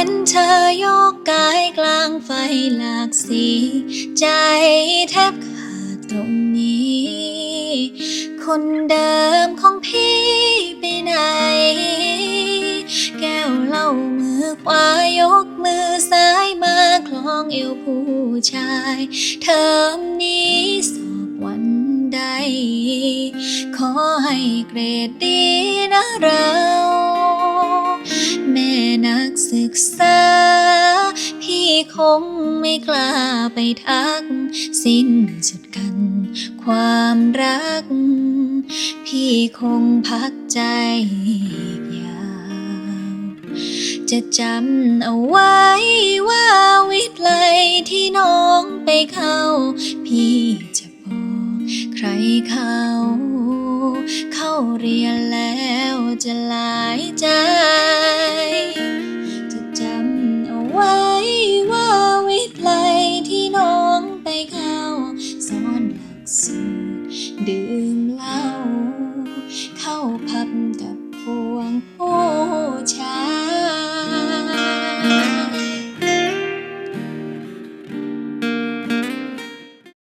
็นเธอยกกายกลางไฟหลากสี ใจแทบขาดตรงนี้ คนเดิมของพี่ไปไหน แก้วเหล้ามือขวายกมือซ้ายมาคล้องเอวผู้ชาย เทอมนี้สอบวันใด ขอให้เกรดดีนะเรา กศึกษา พี่คงไม่กล้าไปทัก สิ้นสุดกัน ความรัก พี่คงพักใจอีกยาว จะจำเอาไว้ว่าวิทย์ไลที่น้องไปเข้า พี่จะบอกใครเขา เข้าเรียนแล้วจะหลายใจ สุดื่มเหล้าเข้าพับกับพวงโอชา